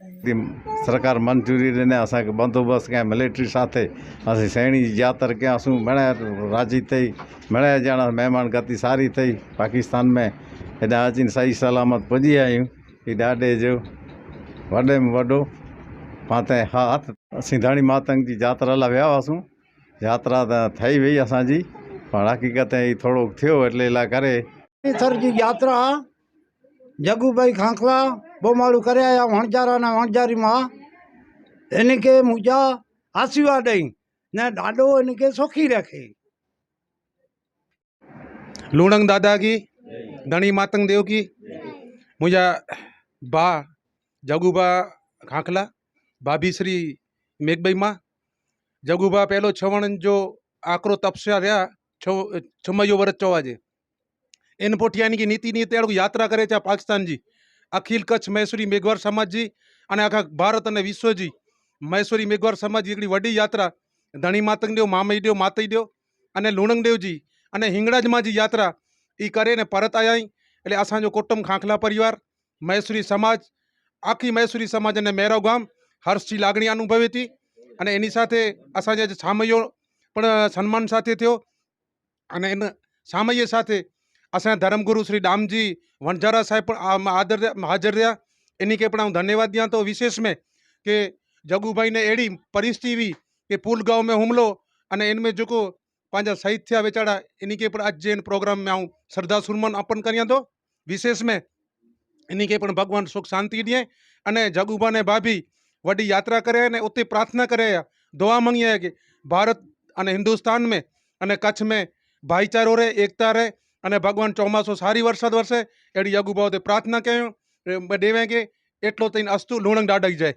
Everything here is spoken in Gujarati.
सरकार मंजूरी ॾिने असांखे बंदोबस्तु कंहिं मिलिट्री साथे असीं साहिणी जी यात्रा कयासीं मिण राज़ी अथई मिण ॼणा महिमान गति सारी अथई पाकिस्तान में हेॾा अची सही सलामत पुॼी आहियूं हीउ ॾाॾे जो वॾे में वॾो मां त हा सिंधाणी मातंग जी यात्रा लाइ विया हुआसीं यात्रा त ठही वई असांजी पर हक़ीक़त ई थोरो थियो एटले लाइ करे जी यात्रा જગુભાઈ ખાંખલા બોમાળું કર્યા વણજારાના વણજારીમાં એને કે મુજા આશીર્વાદ દઈ ને દાડો એને કે સોખી રાખે. લુણંગ દાદા કી, ધણી માતંગ દેવ કી મુજા બા જગુબા ખાંખલા, ભાભી શ્રી મેઘબાઈ માં જગુબા પહેલો છવણ જો આકરો તપસ્યા રહ્યા, છ છમૈયો વરત ચોવાજે એન પોઠિયાની નીતિની તેડું યાત્રા કરે છે પાકિસ્તાનજી અખિલ કચ્છ મૈસુરી મેઘવાર સમાજજી અને આખા ભારત અને વિશ્વજી મૈસુરી મેઘવાર સમાજ એકડી વડી યાત્રા ધણી માતંગદેવ મામઈદેવ માતઈદેવ અને લુણંગદેવજી અને હિંગળાજમાંજી યાત્રા એ કરીને પરત આવ્યા એટલે અસાંજો કુટુંબ ખાંખલા પરિવાર મૈસુરી સમાજ આખી મૈસુરી સમાજ અને મેરાવ ગામ હર્ષની લાગણી અનુભવી હતી અને એની સાથે અસાંજા સામૈયો પણ સન્માન સાથે થયો અને એના સામૈયે સાથે અસાંજા ધર્મગુરુ શ્રી દામજી વણઝારા સાહેબ પણ આદર હાજર રહ્યા. એની કે પણ હું ધન્યવાદ દિયા તો વિશેષ મેં કે જગુભાઈને એડી પરિસ્થિતિ કે પુલગાંव में હુમલો અને એનમે જોકો પાંજા શહીદ થયા બેચારા એની કે પણ આજે એન પ્રોગ્રામમાં હું શ્રદ્ધા સુમન અર્પણ કર્યા તો વિશેષ મેં. એની કે પણ ભગવાન સુખ શાંતિ દે અને જગુભાને ભાભી વડી યાત્રા કરે અને ઉતે પ્રાર્થના કરે. દુઆ માંગીએ કે ભારત અને હિન્દુસ્તાન મેં અને કચ્છ મેં ભાઈચારો રહે, એકતા રહે અને ભગવાન ચોમાસો સારી વરસાદ વરસે, એડી યગુ ભાવથી પ્રાર્થના કહ્યું કે એટલો થઈને અસ્તુ લુણંગ દાડાઈ જાય.